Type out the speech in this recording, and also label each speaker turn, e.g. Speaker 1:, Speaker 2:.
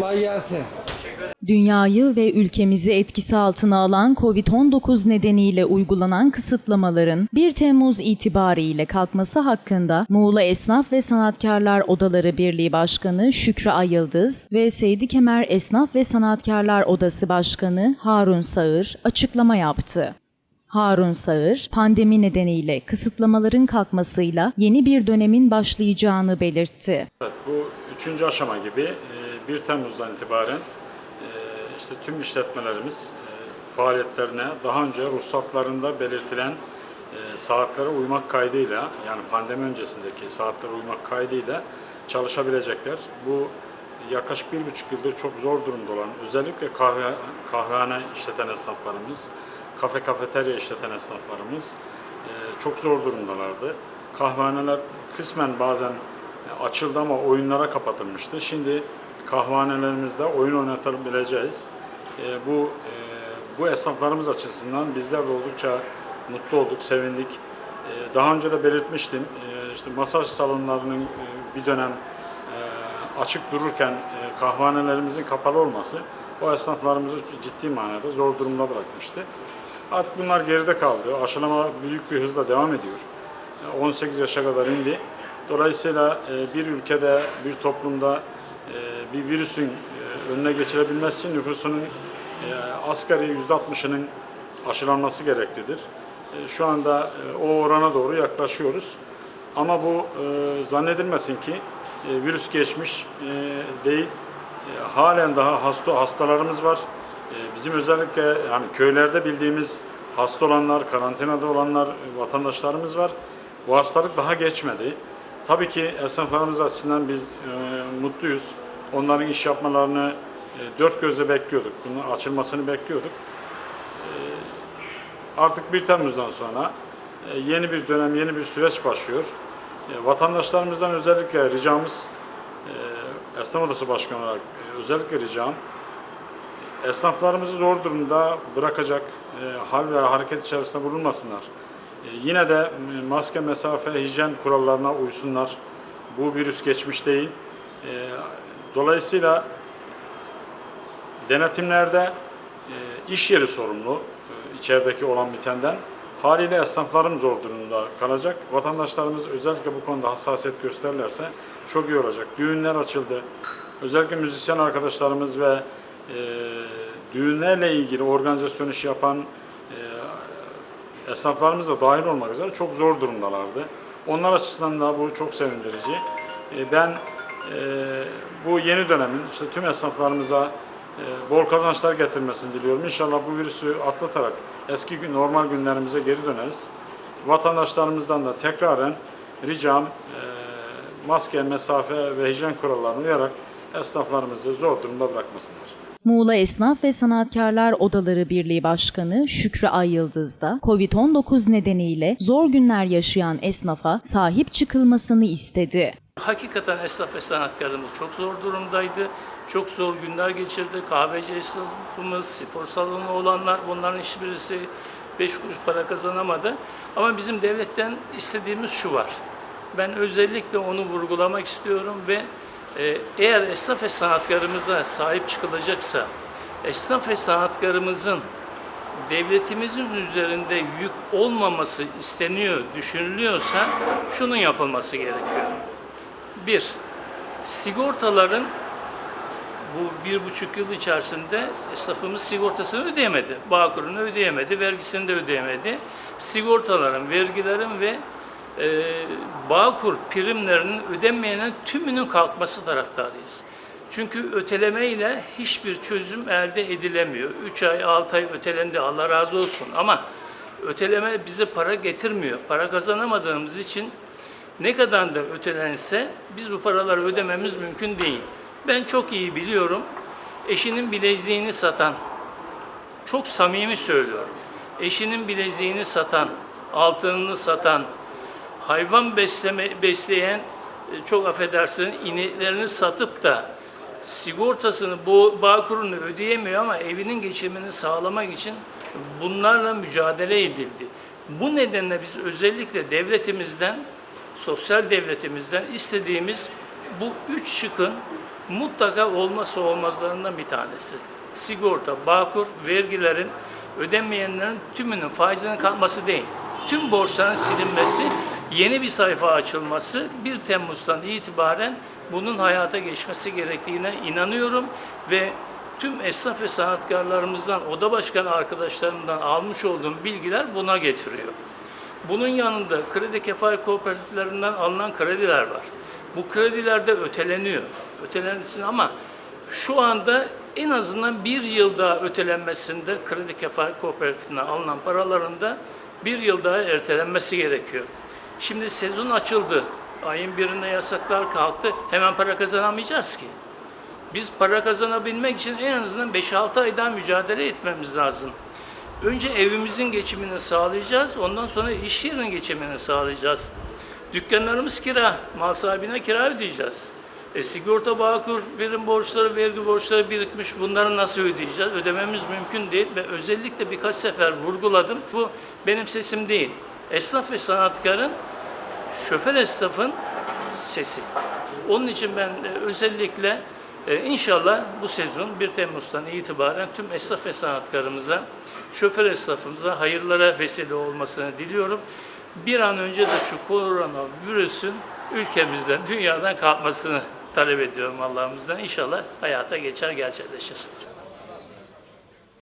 Speaker 1: Kolay gelsin.
Speaker 2: Dünyayı ve ülkemizi etkisi altına alan COVID-19 nedeniyle uygulanan kısıtlamaların 1 Temmuz itibariyle kalkması hakkında Muğla Esnaf ve Sanatkarlar Odaları Birliği Başkanı Şükrü Ayıldız ve Seydi Kemer Esnaf ve Sanatkarlar Odası Başkanı Harun Sağır açıklama yaptı. Harun Sağır, pandemi nedeniyle kısıtlamaların kalkmasıyla yeni bir dönemin başlayacağını belirtti.
Speaker 3: Evet, bu üçüncü aşama gibi e, 1 Temmuz'dan itibaren e, işte tüm işletmelerimiz e, faaliyetlerine daha önce ruhsatlarında belirtilen e, saatlere uymak kaydıyla yani pandemi öncesindeki saatlere uymak kaydıyla çalışabilecekler. Bu yaklaşık bir buçuk yıldır çok zor durumda olan özellikle kahve, kahvehane işleten esnaflarımız, kafe kafeterya işleten esnaflarımız çok zor durumdalardı. Kahvehaneler kısmen bazen açıldı ama oyunlara kapatılmıştı. Şimdi kahvehanelerimizde oyun oynatabileceğiz. E, bu e, bu esnaflarımız açısından bizler de oldukça mutlu olduk, sevindik. E, daha önce de belirtmiştim. E, işte masaj salonlarının e, bir dönem e, açık dururken e, kahvehanelerimizin kapalı olması o esnaflarımızı ciddi manada zor durumda bırakmıştı. Artık bunlar geride kaldı. Aşılama büyük bir hızla devam ediyor. E, 18 yaşa kadar indi. Dolayısıyla e, bir ülkede, bir toplumda e, bir virüsün e, önüne geçirebilmesi için nüfusunun e, asgari %60'ının aşılanması gereklidir. E, Şu anda o orana doğru yaklaşıyoruz. Ama bu zannedilmesin ki virüs geçmiş değil. Halen daha hasta hastalarımız var. Bizim özellikle yani köylerde bildiğimiz hasta olanlar, karantinada olanlar vatandaşlarımız var. Bu hastalık daha geçmedi. Tabii ki esnaflarımız açısından biz mutluyuz. Onların iş yapmalarını e, dört gözle bekliyorduk. Bunun açılmasını bekliyorduk. Artık 1 Temmuz'dan sonra e, yeni bir dönem, yeni bir süreç başlıyor. E, Vatandaşlarımızdan özellikle ricamız, e, Esnaf Odası Başkanı olarak e, özellikle ricam, e, esnaflarımızı zor durumda bırakacak e, hal ve hareket içerisinde bulunmasınlar. E, Yine de e, maske, mesafe, hijyen kurallarına uysunlar. Bu virüs geçmiş değil. E, Dolayısıyla denetimlerde e, iş yeri sorumlu e, içerideki olan bitenden. Haliyle esnaflarım zor durumda kalacak. Vatandaşlarımız özellikle bu konuda hassasiyet gösterirlerse çok iyi olacak. Düğünler açıldı. Özellikle müzisyen arkadaşlarımız ve e, düğünlerle ilgili organizasyon işi yapan e, esnaflarımız da dahil olmak üzere çok zor durumdalardı. Onlar açısından da bu çok sevindirici. E, ben bu yeni dönemin işte tüm esnaflarımıza e, bol kazançlar getirmesini diliyorum. İnşallah bu virüsü atlatarak eski gün normal günlerimize geri döneriz. Vatandaşlarımızdan da tekraren ricam e, maske, mesafe ve hijyen kurallarına uyarak esnaflarımızı zor durumda bırakmasınlar.
Speaker 2: Muğla Esnaf ve Sanatkarlar Odaları Birliği Başkanı Şükrü Ayyıldız da COVID-19 nedeniyle zor günler yaşayan esnafa sahip çıkılmasını istedi.
Speaker 4: Hakikaten esnaf ve sanatkarımız çok zor durumdaydı. Çok zor günler geçirdi. Kahveci esnafımız, spor salonu olanlar bunların hiçbirisi beş kuruş para kazanamadı. Ama bizim devletten istediğimiz şu var. Ben özellikle onu vurgulamak istiyorum ve e, eğer esnaf ve sanatkarımıza sahip çıkılacaksa, esnaf ve sanatkarımızın devletimizin üzerinde yük olmaması isteniyor, düşünülüyorsa şunun yapılması gerekiyor. Bir, sigortaların bu bir buçuk yıl içerisinde esnafımız sigortasını ödeyemedi. Bağkurunu ödeyemedi, vergisini de ödeyemedi. Sigortaların, vergilerin ve e, Bağkur primlerinin ödenmeyenin tümünün kalkması taraftarıyız. Çünkü öteleme ile hiçbir çözüm elde edilemiyor. 3 ay, 6 ay ötelendi Allah razı olsun ama öteleme bize para getirmiyor. Para kazanamadığımız için ne kadar da ötelense biz bu paraları ödememiz mümkün değil. Ben çok iyi biliyorum. Eşinin bileziğini satan, çok samimi söylüyorum. Eşinin bileziğini satan, altınını satan, hayvan besleme, besleyen, e, çok affedersiniz, ineklerini satıp da sigortasını, bu bağkurunu ödeyemiyor ama evinin geçimini sağlamak için bunlarla mücadele edildi. Bu nedenle biz özellikle devletimizden, sosyal devletimizden istediğimiz bu üç şıkın mutlaka olmazsa olmazlarından bir tanesi. Sigorta, bağkur, vergilerin ödenmeyenlerin tümünün faizinin kalkması değil. Tüm borçların silinmesi, yeni bir sayfa açılması 1 Temmuz'dan itibaren bunun hayata geçmesi gerektiğine inanıyorum ve tüm esnaf ve sanatkarlarımızdan, oda başkanı arkadaşlarımdan almış olduğum bilgiler buna getiriyor. Bunun yanında kredi kefalet kooperatiflerinden alınan krediler var. Bu krediler de öteleniyor. Ötelensin ama şu anda en azından bir yıl daha ötelenmesinde kredi kefalet kooperatifinden alınan paraların da bir yıl daha ertelenmesi gerekiyor. Şimdi sezon açıldı. Ayın birinde yasaklar kalktı. Hemen para kazanamayacağız ki. Biz para kazanabilmek için en azından 5-6 ay daha mücadele etmemiz lazım. Önce evimizin geçimini sağlayacağız, ondan sonra iş yerinin geçimini sağlayacağız. Dükkanlarımız kira, mal sahibine kira ödeyeceğiz. E, sigorta, bağkur, verim borçları, vergi borçları birikmiş. Bunları nasıl ödeyeceğiz? Ödememiz mümkün değil ve özellikle birkaç sefer vurguladım. Bu benim sesim değil. Esnaf ve sanatkarın, şoför esnafın sesi. Onun için ben e, özellikle e, inşallah bu sezon 1 Temmuz'dan itibaren tüm esnaf ve sanatkarımıza, şoför esnafımıza hayırlara vesile olmasını diliyorum. Bir an önce de şu korona virüsün ülkemizden, dünyadan kalkmasını talep ediyorum Allah'ımızdan. İnşallah hayata geçer, gerçekleşir.